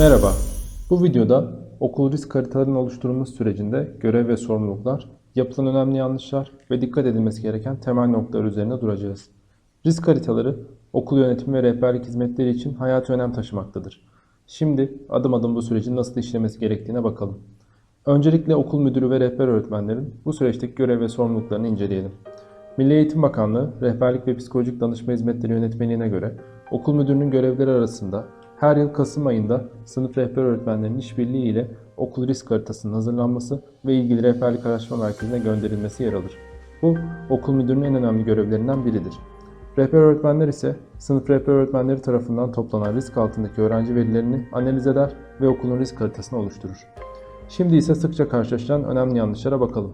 Merhaba. Bu videoda okul risk haritalarının oluşturulması sürecinde görev ve sorumluluklar, yapılan önemli yanlışlar ve dikkat edilmesi gereken temel noktalar üzerine duracağız. Risk haritaları okul yönetimi ve rehberlik hizmetleri için hayati önem taşımaktadır. Şimdi adım adım bu sürecin nasıl işlemesi gerektiğine bakalım. Öncelikle okul müdürü ve rehber öğretmenlerin bu süreçteki görev ve sorumluluklarını inceleyelim. Milli Eğitim Bakanlığı Rehberlik ve Psikolojik Danışma Hizmetleri Yönetmeliğine göre okul müdürünün görevleri arasında her yıl Kasım ayında sınıf rehber öğretmenlerinin işbirliği ile okul risk haritasının hazırlanması ve ilgili rehberlik araştırma merkezine gönderilmesi yer alır. Bu okul müdürünün en önemli görevlerinden biridir. Rehber öğretmenler ise sınıf rehber öğretmenleri tarafından toplanan risk altındaki öğrenci verilerini analiz eder ve okulun risk haritasını oluşturur. Şimdi ise sıkça karşılaşılan önemli yanlışlara bakalım.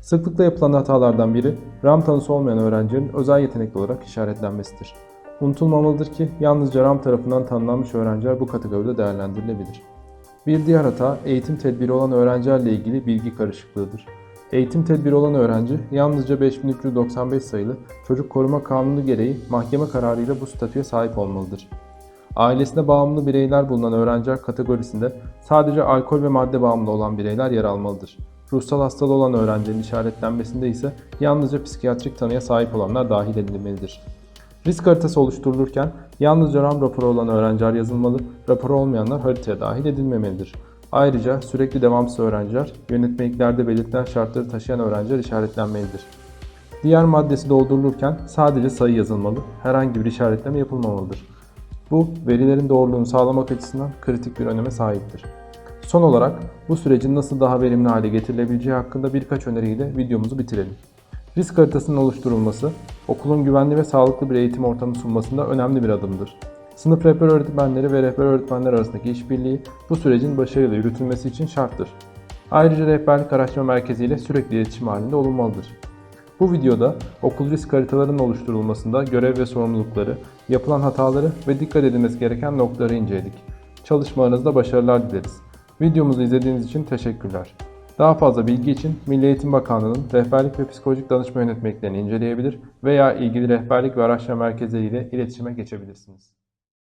Sıklıkla yapılan hatalardan biri RAM tanısı olmayan öğrencilerin özel yetenekli olarak işaretlenmesidir. Unutulmamalıdır ki yalnızca RAM tarafından tanımlanmış öğrenciler bu kategoride değerlendirilebilir. Bir diğer hata eğitim tedbiri olan öğrencilerle ilgili bilgi karışıklığıdır. Eğitim tedbiri olan öğrenci yalnızca 5395 sayılı Çocuk Koruma Kanunu gereği mahkeme kararıyla bu statüye sahip olmalıdır. Ailesine bağımlı bireyler bulunan öğrenciler kategorisinde sadece alkol ve madde bağımlı olan bireyler yer almalıdır. Ruhsal hastalığı olan öğrencilerin işaretlenmesinde ise yalnızca psikiyatrik tanıya sahip olanlar dahil edilmelidir. Risk haritası oluşturulurken yalnızca RAM raporu olan öğrenciler yazılmalı, raporu olmayanlar haritaya dahil edilmemelidir. Ayrıca sürekli devamsız öğrenciler, yönetmeliklerde belirtilen şartları taşıyan öğrenciler işaretlenmelidir. Diğer maddesi doldurulurken sadece sayı yazılmalı, herhangi bir işaretleme yapılmamalıdır. Bu, verilerin doğruluğunu sağlamak açısından kritik bir öneme sahiptir. Son olarak bu sürecin nasıl daha verimli hale getirilebileceği hakkında birkaç öneriyle videomuzu bitirelim. Risk haritasının oluşturulması, okulun güvenli ve sağlıklı bir eğitim ortamı sunmasında önemli bir adımdır. Sınıf rehber öğretmenleri ve rehber öğretmenler arasındaki işbirliği bu sürecin başarıyla yürütülmesi için şarttır. Ayrıca rehberlik araştırma merkezi ile sürekli iletişim halinde olunmalıdır. Bu videoda okul risk haritalarının oluşturulmasında görev ve sorumlulukları, yapılan hataları ve dikkat edilmesi gereken noktaları inceledik. Çalışmalarınızda başarılar dileriz. Videomuzu izlediğiniz için teşekkürler. Daha fazla bilgi için Milli Eğitim Bakanlığı'nın rehberlik ve psikolojik danışma yönetmeliklerini inceleyebilir veya ilgili rehberlik ve araştırma merkezleri ile iletişime geçebilirsiniz.